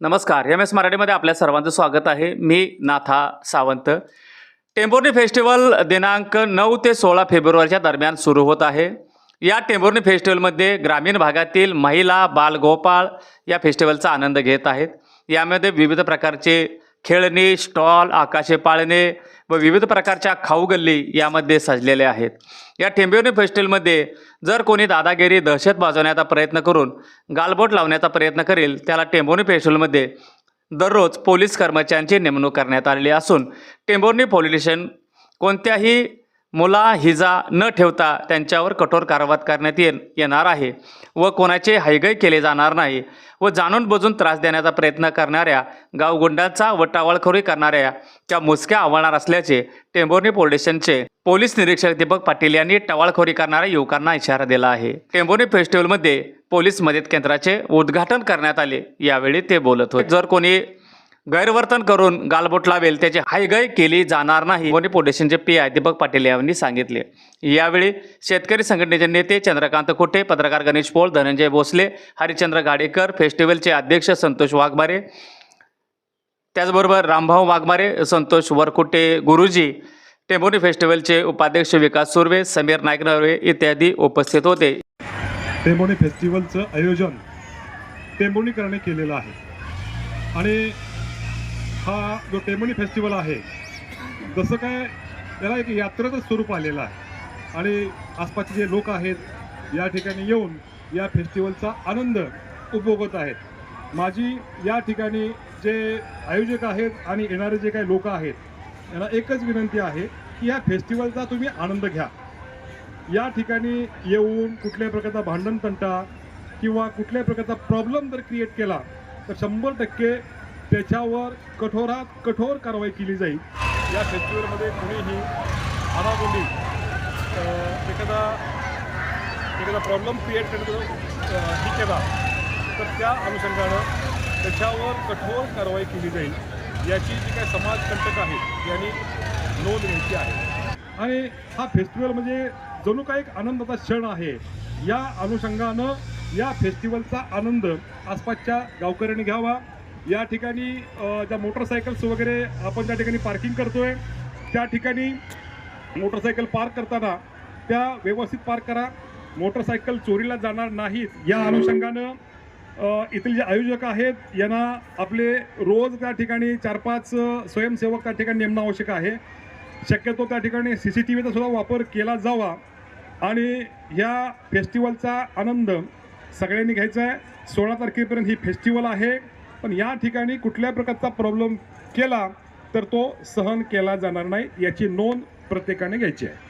नमस्कार. M S मराठीमध्ये आपल्या सर्वांचं स्वागत आहे. मी नाथा सावंत. टेंभुर्णी फेस्टिवल दिनांक नऊ ते सोळा फेब्रुवारीच्या दरम्यान सुरू होत आहे. या टेंभुर्णी फेस्टिवलमध्ये ग्रामीण भागातील महिला बालगोपाळ या फेस्टिवलचा आनंद घेत आहेत. यामध्ये विविध प्रकारचे खेळणी स्टॉल आकाशे पाळणे व विविध प्रकारच्या खाऊ गल्ली यामध्ये सजलेले आहेत. या टेंभुर्णी फेस्टिवलमध्ये जर कोणी दादागिरी दहशत वाजवण्याचा प्रयत्न करून गालबोट लावण्याचा प्रयत्न करेल त्याला टेंबोनी फेस्टिवलमध्ये दररोज पोलीस कर्मचाऱ्यांची नेमणूक करण्यात आलेली असून टेंबोर्नी पोलीस स्टेशन कोणत्याही मुला हिजा न ठेवता त्यांच्यावर कठोर कारवाई करण्यात ये येणार आहे व कोणाचे हायगय केले जाणार नाही व जाणून बुजून त्रास देण्याचा प्रयत्न करणाऱ्या गावगुंडांचा व टावळखोरी करणाऱ्या त्या मुसक्या आवळणार असल्याचे टेंभोर्णी पोलीस स्टेशनचे पोलीस निरीक्षक दीपक पाटील यांनी टवाळखोरी करणाऱ्या युवकांना इशारा दिला आहे. टेंभुर्णी फेस्टिवलमध्ये पोलीस मदत केंद्राचे उद्घाटन करण्यात आले. यावेळी ते बोलत होते. जर कोणी गैरवर्तन करून गालबोट लावेल त्याची हायगय केली जाणार नाही कोणी फाउंडेशनचे पी आय दीपक पाटील यांनी सांगितले. यावेळी शेतकरी संघटनेचे नेते चंद्रकांत खोटे पत्रकार गणेश पोळ धनंजय भोसले हरिचंद्र गाडेकर फेस्टिवलचे अध्यक्ष संतोष वाघमारे त्याचबरोबर रामभाऊ वाघमारे संतोष वरकुटे गुरुजी टेंभुर्णी फेस्टिवलचे उपाध्यक्ष विकास सुर्वे समीर नाईक नरवे इत्यादी उपस्थित होते. टेंबोनी फेस्टिवलचं आयोजन टेंबोनीकरांनी केलेलं आहे. आणि हा जो टेमणी फेस्टिवल आहे जसं काय त्याला एक यात्रेचं स्वरूप आलेलं आहे. आणि आसपासचे जे लोक आहेत या ठिकाणी येऊन या फेस्टिवलचा आनंद उपभोगत आहेत. माझी या ठिकाणी जे आयोजक आहेत आणि येणारे जे काही लोक आहेत यांना एकच विनंती आहे की या फेस्टिवलचा तुम्ही आनंद घ्या. या ठिकाणी येऊन कुठल्याही प्रकारचा भांडण तंटा किंवा कुठल्याही प्रकारचा प्रॉब्लेम जर क्रिएट केला तर शंभर टक्के त्याच्यावर कठोरात कठोर कारवाई केली जाईल. या फेस्टिवलमध्ये कुणीही अं, एखादा एखादा प्रॉब्लेम क्रिएट अं, ही केला तर त्या अनुषंगानं त्याच्यावर कठोर कारवाई केली जाईल याची जी काही समाजकंटक आहेत यांनी नोंद घ्यायची आहे. आणि हा फेस्टिवल म्हणजे जणू काही एक आनंदाचा क्षण आहे. या अनुषंगानं या फेस्टिवलचा आनंद आसपासच्या गावकऱ्यांनी घ्यावा. या ठिकाणी ज्या मोटरसायकल्स वगैरे आपण ज्या ठिकाणी पार्किंग करतोय त्या ठिकाणी मोटरसायकल पार्क करताना त्या व्यवस्थित पार्क करा. मोटरसायकल चोरीला जाणार नाहीत. या अनुषंगानं इथले जे आयोजक आहेत यांना आपले रोज त्या ठिकाणी चार पाच स्वयंसेवक त्या ठिकाणी नेमणं आवश्यक आहे. शक्यतो त्या ठिकाणी सी सी टी व्हीचा सुद्धा वापर केला जावा. आणि ह्या फेस्टिवलचा आनंद सगळ्यांनी घ्यायचा आहे. सोळा तारखेपर्यंत ही फेस्टिवल आहे. पण या ठिकाणी कुठल्या प्रकारचा प्रॉब्लेम केला तर तो सहन केला जाणार नाही याची नोंद प्रत्येकाने घ्यायची आहे.